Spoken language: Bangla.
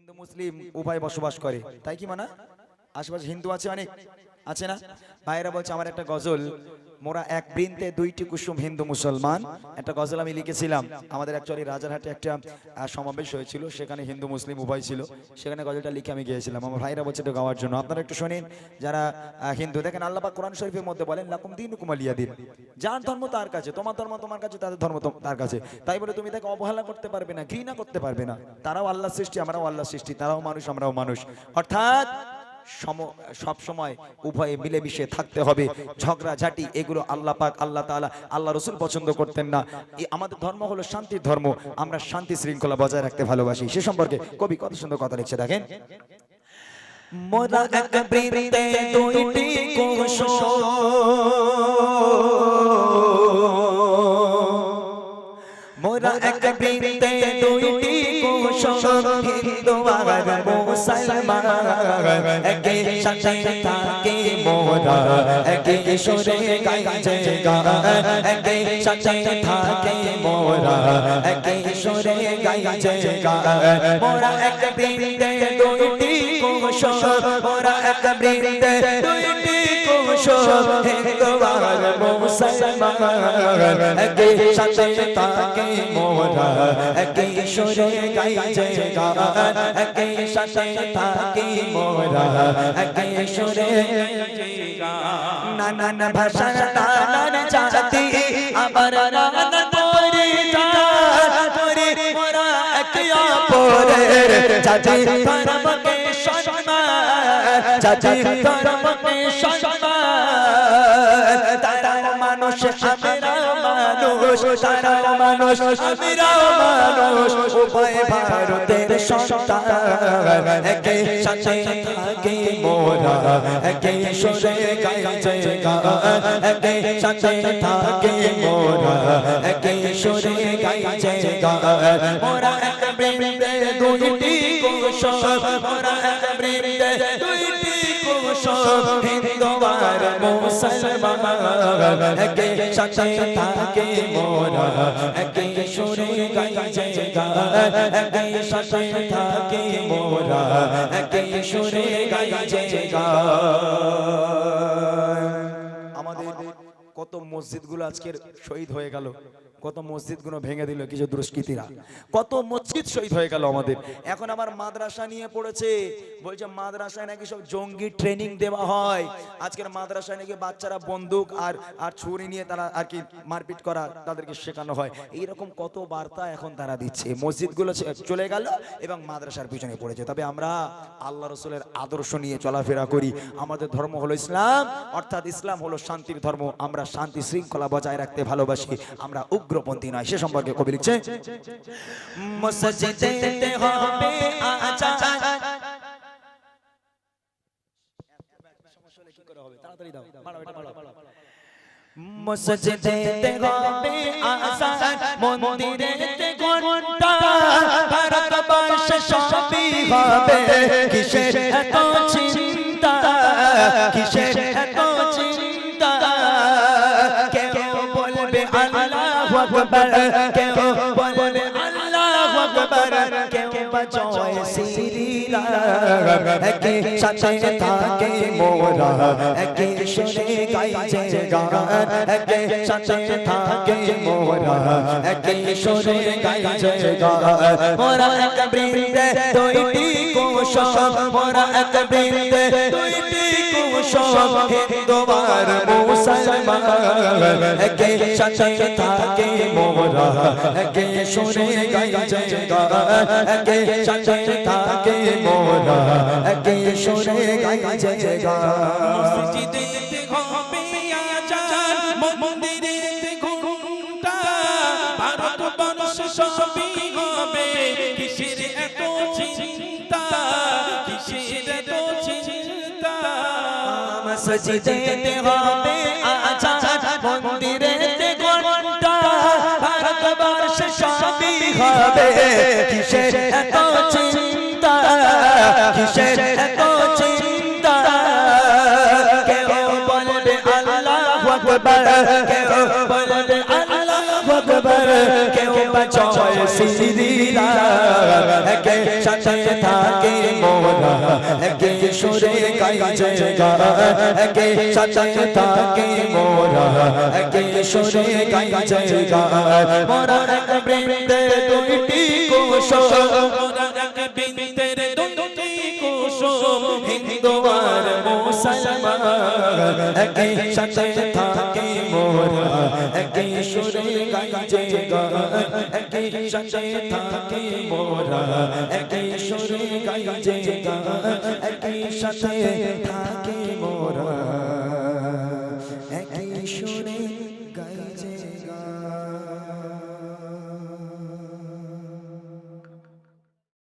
হিন্দু মুসলিম উভয় বসবাস করে। তাই কি মানা? আশেপাশে হিন্দু আছে অনেক। আছে না? ভাইরা বলছে, আমার একটা গজল। মোরা এক বৃন্তে দুইটি কুসুম হিন্দু মুসলমান। একটা গজল আমি লিখেছিলাম। আমাদের অ্যাকচুয়ালি রাজারহাটে একটা সমাবেশ হয়েছিল। সেখানে হিন্দু, মুসলিম উভয় ছিল। সেখানে গজলটা লিখে আমি গিয়েছিলাম। আমার ভাইরা বলছে, এটা গাওয়ার জন্য। আপনারা একটু শোনেন। যারা হিন্দু, দেখেন আল্লাহ পাক কোরআন শরীফের মধ্যে বলেন, লাকুম দিন কুমালিয়া দিন। যার ধর্ম তার কাছে, তোমার ধর্ম তোমার কাছে, তাদের ধর্ম তার কাছে। তাই বলে তুমি তাকে অবহেলা করতে পারবে না, ঘৃণা করতে পারবে না। তারাও আল্লাহ সৃষ্টি, আমরাও আল্লাহ সৃষ্টি, তারাও মানুষ, আমরাও মানুষ। অর্থাৎ সব সময় উভয়ে মিলেমিশে থাকতে হবে। ঝগড়া ঝাঁটি এগুলো আল্লাহ পাক, আল্লাহ তাআলা, আল্লাহ রসুল পছন্দ করতেন না। আমাদের ধর্ম হলো শান্তির ধর্ম। আমরা শান্তি শৃঙ্খলা বজায় রাখতে ভালোবাসি। সে সম্পর্কে কবি কত সুন্দর কথা লিখছে দেখেন। মোরা এক বৃন্তে মোরা মুসলমান একে সাথে থাকে মোরা একে সুরে গাইছে একে সাথে থাকে মোরা একে সুরে গাইছে মোরা এক বৃন্তে দুইটি কুসুম মোরা এক বৃন্তে দুইটি আর মুসলমান একে সাথে থাকে মোরা, একে সুরে গাইছে গান, একে সাথে থাকে মোরা, একে সুরে নানান ভাষা নানান জাতি আবার নানান পরিচয় মোরা একে অপরের জাতি, ধর্মকে সম্মান, জাতি ধর্মকে সম্মান। আমরা মানুষ তারা মানুষ। আমরা মানুষ। উভয় ভারতের সন্তান। একে সাথে থাকে মোরা একে সুরে গাইছে গান একে সাথে থাকে মোরা একে সুরে গাইছে গান মোরা এক বৃন্দে দুইটি কুসুম। মোরা এক বৃন্দে দুইটি কুসুম। হিন্দু মসজিদ একে সাথে থাকে মোরা, একে সুরে একে সাথে থাকে মোরা, একে সুরে আমাদের কত মসজিদগুলো আজকের শহীদ হয়ে গেল। কত মসজিদগুলো ভেঙে দিল কিছু দুষ্কৃতীরা। কত মসজিদ শহীদ হয়ে গেল আমাদের। এখন আবার মাদ্রাসা নিয়ে পড়েছে। বলছে, মাদ্রাসায় নাকি সব জঙ্গি ট্রেনিং দেওয়া হয়। আজকের মাদ্রাসায় নাকি বাচ্চারা বন্দুক আর আর ছুরি নিয়ে তারা আর কি মারপিট করা তাদেরকে শেখানো হয়। এইরকম কত বার্তা এখন তারা দিচ্ছে। মসজিদগুলো ছে- চলে গেল এবং মাদ্রাসার পিছনে পড়েছে। তবে আমরা আল্লাহ রসুলের আদর্শ নিয়ে চলাফেরা করি। আমাদের ধর্ম হলো ইসলাম। অর্থাৎ ইসলাম হলো শান্তির ধর্ম। আমরা শান্তি শৃঙ্খলা বজায় রাখতে ভালোবাসি। আমরা উগ্রপন্থী নয় সে সম্পর্কে কবি লিখছে মসজিদে হবে মসজিদে হবে আজান মন্দিরেতে ঘণ্টা ভারতবর্ষে সবই হবে কিসের এত চিন্তা কিসের আকবার কেউ বলবে আল্লাহু আকবার কেউ বাজয় শ্রীরাম একে সাথে থাকে মোরা একে সুরে গাইছে গান একে সাথে থাকে মোরা একে সুরে গাইছে গান মোরা এক দুইটি কুসুম মোরা এক বৃন্দে, দুইটি কুসুম, হিন্দু আর মুসলমান। একে সাথে থাকে মোরা, একে সুরে গাইছে গান। একে সাথে থাকে মোরা, একে সুরে গাইছে গান। মসজিদেতে হবে আজান মন্দিরেতে ঘণ্টা ভারতবর্ষ সবই হবে মসজিদেতে হবে। আজান মন্দিরেতে ঘণ্টা ভারতবর্ষে সবই হবে। কিসের এত চিন্তা, কিসের এত চিন্তা? কেউ বলবে আল্লাহু আকবার কেউ বলবে আল্লাহু আকবার কেউ বাজয় সিরিরা একে সাথে থাকে মোরা একে সুরে গাই জয়গা, একে সাথে থাকে মোরা, একে সুরে গাই জয়গা। মোরা এক বৃন্দে দুইটি আর মুসলমান মোরা একে সুরে গাইছে জয়গা একে সাথে থাকে মোরা একে সুরে গাইছে একে সাথে থাকে